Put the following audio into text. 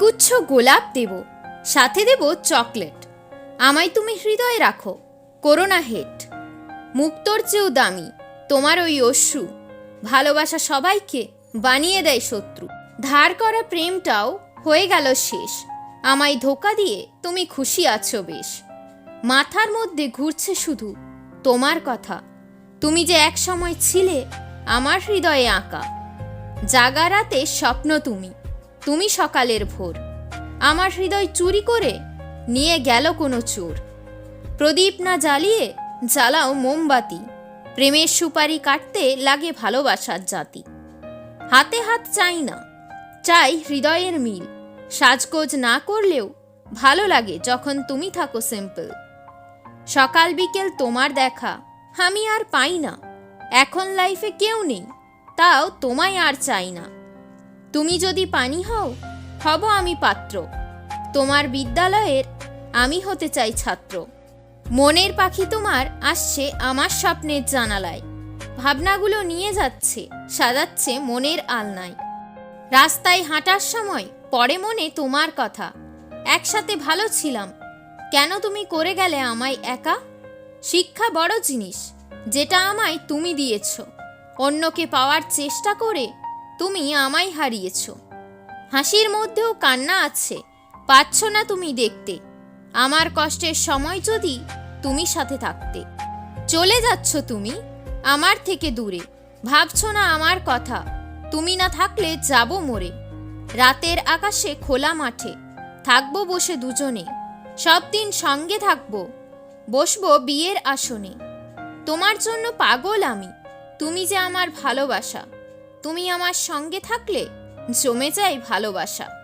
একগুচ্ছ গোলাপ দেব, সাথে দেব চকলেট। আমায় তুমি হৃদয়ে রাখো করোনা হেট। মুক্তোর চেয়েও দামি, তোমার ওই অশ্রু। ভালোবাসা সবাইকে বানিয়ে দেয় শত্রু। ধার করা প্রেমটাও হয়ে গেল শেষ। আমায় ধোকা দিয়ে তুমি খুশি আছো বেশ। মাথার মধ্যে ঘুরছে শুধু তোমার কথা। তুমি যে এক সময় ছিলে আমার হৃদয়ে আঁকা। জাগা রাতে স্বপ্ন তুমি। তুমি সকালের ভোর। আমার হৃদয় চুরি করে নিয়ে গেল কোনো চোর। প্রদীপ না জ্বালিয়ে জ্বালাও মোমবাতি। প্রেমের সুপারি কাটতে লাগে ভালোবাসার জাতি। হাতে হাত চাই না, চাই হৃদয়ের মিল। সাজগোজ না করলেও ভালো লাগে যখন তুমি থাকো সিম্পল সকাল বিকেল তোমার দেখা, আমি আর পাই না। এখন লাইফে কেউ নেই, তাও তোমায় আর চাই না। তুমি যদি পানি হও, হব আমি পাত্র। তোমার বিদ্যালয়ের আমি হতে চাই ছাত্র। মনের পাখি তোমার আসছে আমার স্বপ্নের জানালায়। ভাবনাগুলো নিয়ে যাচ্ছে, সাজাচ্ছে মনের আলনায়। রাস্তায় হাঁটার সময় পড়ে মনে তোমার কথা। একসাথে ভালো ছিলাম। কেন তুমি করে গেলে আমায় একা? শিক্ষা বড় জিনিস, যেটা আমায় তুমি দিয়েছ। অন্যকে পাওয়ার চেষ্টা করে তুমি আমায় হারিয়েছ। হাসির মধ্যেও কান্না আছে, পাচ্ছ না তুমি দেখতে। আমার কষ্টের সময় যদি তুমি সাথে থাকতে। চলে যাচ্ছ তুমি আমার থেকে দূরে। ভাবছ না আমার কথা, তুমি না থাকলে যাব মরে রাতের আকাশে খোলা মাঠে, থাকব বসে দুজনে। সব দিন সঙ্গে থাকব, বসবো বিয়ের আসনে। তোমার জন্য পাগল আমি, তুমি যে আমার ভালোবাসা। তুমি আমার সঙ্গে থাকলে জমে যায় ভালোবাসা।